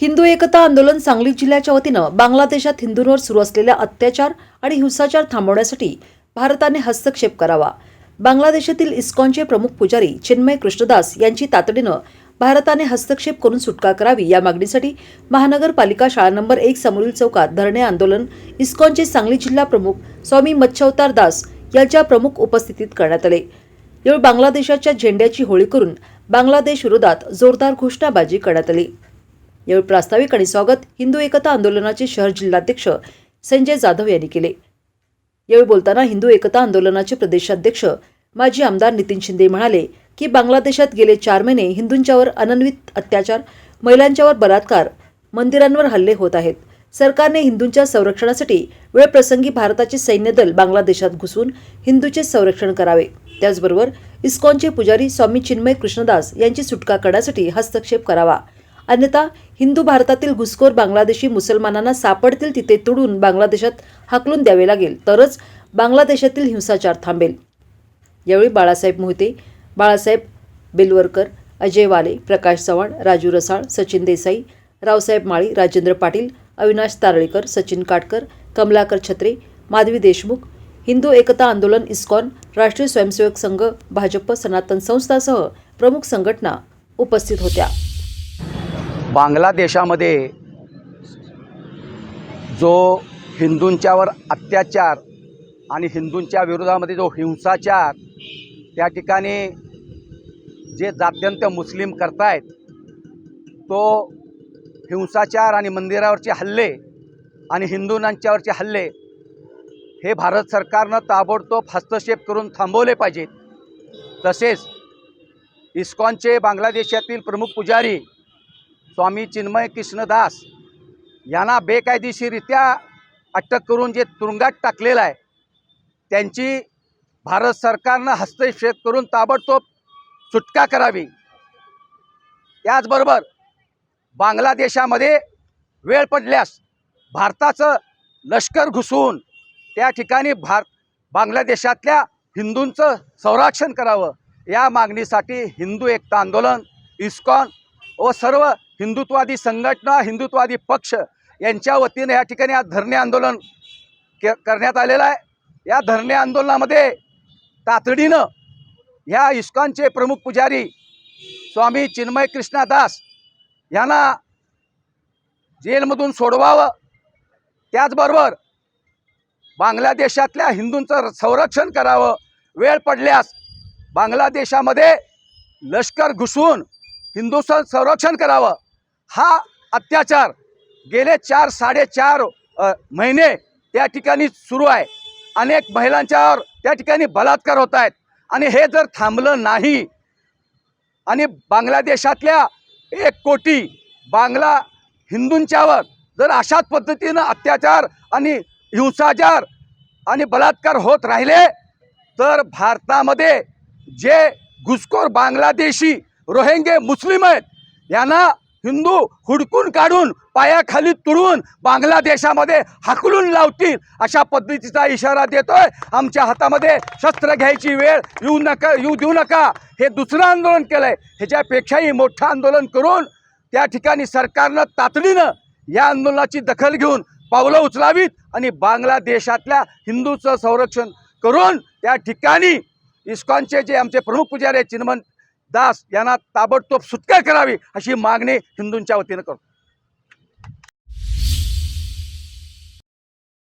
हिंदू एकता आंदोलन सांगली जिल्ह्याच्या वतीनं बांगलादेशात हिंदूंवर सुरू असलेल्या अत्याचार आणि हिंसाचार थांबवण्यासाठी भारताने हस्तक्षेप करावा. बांगलादेशातील इस्कॉनचे प्रमुख पुजारी चिन्मय कृष्णदास यांची तातडीनं भारताने हस्तक्षेप करून सुटका करावी या मागणीसाठी महानगरपालिका शाळा नंबर एक समोरील चौकात धरणे आंदोलन इस्कॉनचे सांगली जिल्हा प्रमुख स्वामी मच्छवतार दास यांच्या प्रमुख उपस्थितीत करण्यात आले. यावेळी बांगलादेशाच्या झेंड्याची होळी करून बांगलादेश विरोधात जोरदार घोषणाबाजी करण्यात आली. यावेळी प्रास्ताविक आणि स्वागत हिंदू एकता आंदोलनाचे शहर जिल्हाध्यक्ष संजय जाधव यांनी केले. यावेळी बोलताना हिंदू एकता आंदोलनाचे प्रदेशाध्यक्ष माजी आमदार नितीन शिंदे म्हणाले की बांगलादेशात गेले चार महिने हिंदूंच्यावर अनन्वित अत्याचार महिलांच्यावर बलात्कार मंदिरांवर हल्ले होत आहेत. सरकारने हिंदूंच्या संरक्षणासाठी वेळप्रसंगी भारताचे सैन्य दल बांगलादेशात घुसून हिंदूचे संरक्षण करावे. त्याचबरोबर इस्कॉनचे पुजारी स्वामी चिन्मय कृष्णदास यांची सुटका करण्यासाठी हस्तक्षेप करावा. अन्यथा हिंदू भारतातील घुसखोर बांगलादेशी मुसलमानांना सापडतील तिथे तुडून बांगलादेशात हाकलून द्यावे लागेल. तरच बांगलादेशातील हिंसाचार थांबेल. यावेळी बाळासाहेब मोहिते बाळासाहेब बेलवरकर अजय वाले प्रकाश चव्हाण राजू रसाळ सचिन देसाई रावसाहेब माळी राजेंद्र पाटील अविनाश तारळेकर सचिन काटकर कमलाकर छत्रे माधवी देशमुख हिंदू एकता आंदोलन इस्कॉन राष्ट्रीय स्वयंसेवक संघ भाजप सनातन संस्थासह प्रमुख संघटना उपस्थित होत्या. बांगलादेशामध्ये जो हिंदूंच्यावर अत्याचार आणि हिंदूंच्या विरोधामध्ये जो हिंसाचार त्या ठिकाणी जे जात्यंत मुस्लिम करतायत तो हिंसाचार आणि मंदिरावरचे हल्ले आणि हिंदूंच्यावरचे हल्ले हे भारत सरकारनं ताबडतोब हस्तक्षेप करून थांबवले पाहिजेत. तसेच इस्कॉनचे बांगलादेशातील प्रमुख पुजारी स्वामी चिन्मय कृष्णदास यांना बेकायदेशीरित्या अटक करून जे तुरुंगात टाकलेलं आहे त्यांची भारत सरकारनं हस्तक्षेप करून ताबडतोब सुटका करावी. त्याचबरोबर बांगलादेशामध्ये वेळ पडल्यास भारताचं लष्कर घुसवून त्या ठिकाणी भार बांगलादेशातल्या हिंदूंचं संरक्षण करावं या मागणीसाठी हिंदू एकता आंदोलन इस्कॉन व सर्व हिंदुत्वादी संघटना हिंदुत्वादी पक्ष यांच्या वतीने या ठिकाणी आज धरणे आंदोलन के करण्यात आलेलं आहे. या धरणे आंदोलनामध्ये तातडीनं ह्या इस्कॉनचे प्रमुख पुजारी स्वामी चिन्मय कृष्णादास यांना जेलमधून सोडवावं. त्याचबरोबर बांगलादेशातल्या हिंदूंचं संरक्षण करावं. वेळ पडल्यास बांगलादेशामध्ये लष्कर घुसवून हिंदूचं संरक्षण करावं. हा अत्याचार गेले चार साडेचार महिने त्या ठिकाणी सुरू आहे. अनेक महिलांच्यावर त्या ठिकाणी बलात्कार होत आहेत. आणि हे जर थांबलं नाही आणि बांगलादेशातल्या एक कोटी बांगला हिंदूंच्यावर जर अशाच पद्धतीनं अत्याचार आणि हिंसाचार आणि बलात्कार होत राहिले तर भारतामध्ये जे घुसखोर बांगलादेशी रोहिंगे मुस्लिम आहेत यांना हिंदू हुडकून काढून पायाखाली तुडून बांगलादेशामध्ये हाकलून लावतील अशा पद्धतीचा इशारा देतोय. आमच्या हातामध्ये शस्त्र घ्यायची वेळ येऊ नका येऊ देऊ नका. हे दुसरं आंदोलन केलंय. ह्याच्यापेक्षाही मोठं आंदोलन करून त्या ठिकाणी सरकारनं तातडीनं या आंदोलनाची दखल घेऊन पावलं उचलावीत आणि बांगलादेशातल्या हिंदूचं संरक्षण करून त्या ठिकाणी इस्कॉनचे जे आमचे प्रमुख पुजारी चिन्मन दास यांना ताबडतोब सुटका करावी अशी मागणी हिंदूंच्या वतीनं करतो